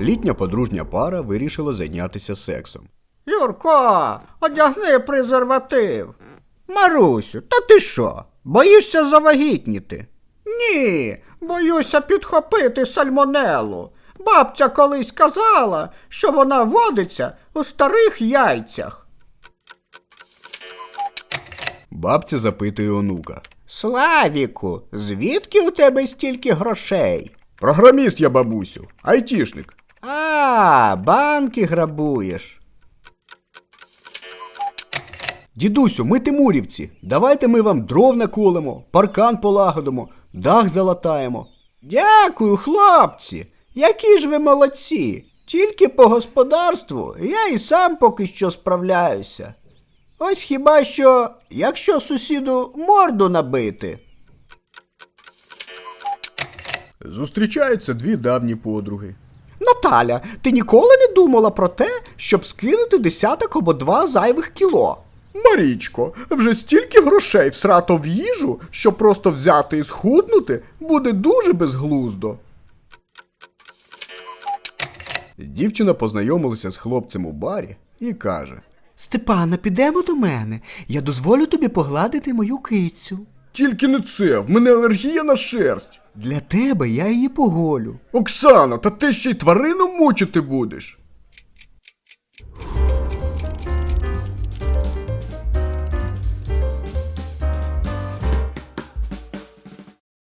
літня подружня пара вирішила зайнятися сексом. Юрко, одягни презерватив. Марусю, та ти що? Боїшся завагітніти? Ні, боюся підхопити сальмонелу. Бабця колись казала, що вона водиться у старих яйцях. Бабця запитує онука. Славіку, звідки у тебе стільки грошей? Програміст я, бабусю, айтішник. А, банки грабуєш. Дідусю, ми тимурівці. Давайте ми вам дров наколемо, паркан полагодимо, дах залатаємо. Дякую, хлопці. Які ж ви молодці. Тільки по господарству я і сам поки що справляюся. Ось хіба що, якщо сусіду морду набити. Зустрічаються дві давні подруги. Наталя, ти ніколи не думала про те, щоб скинути десяток або два зайвих кіло? Марічко, вже стільки грошей всрато в їжу, що просто взяти і схуднути буде дуже безглуздо. Дівчина познайомилася з хлопцем у барі і каже: Степана, підемо до мене. Я дозволю тобі погладити мою кицю. Тільки не це, в мене алергія на шерсть. Для тебе я її поголю. Оксано, та ти ще й тварину мучити будеш.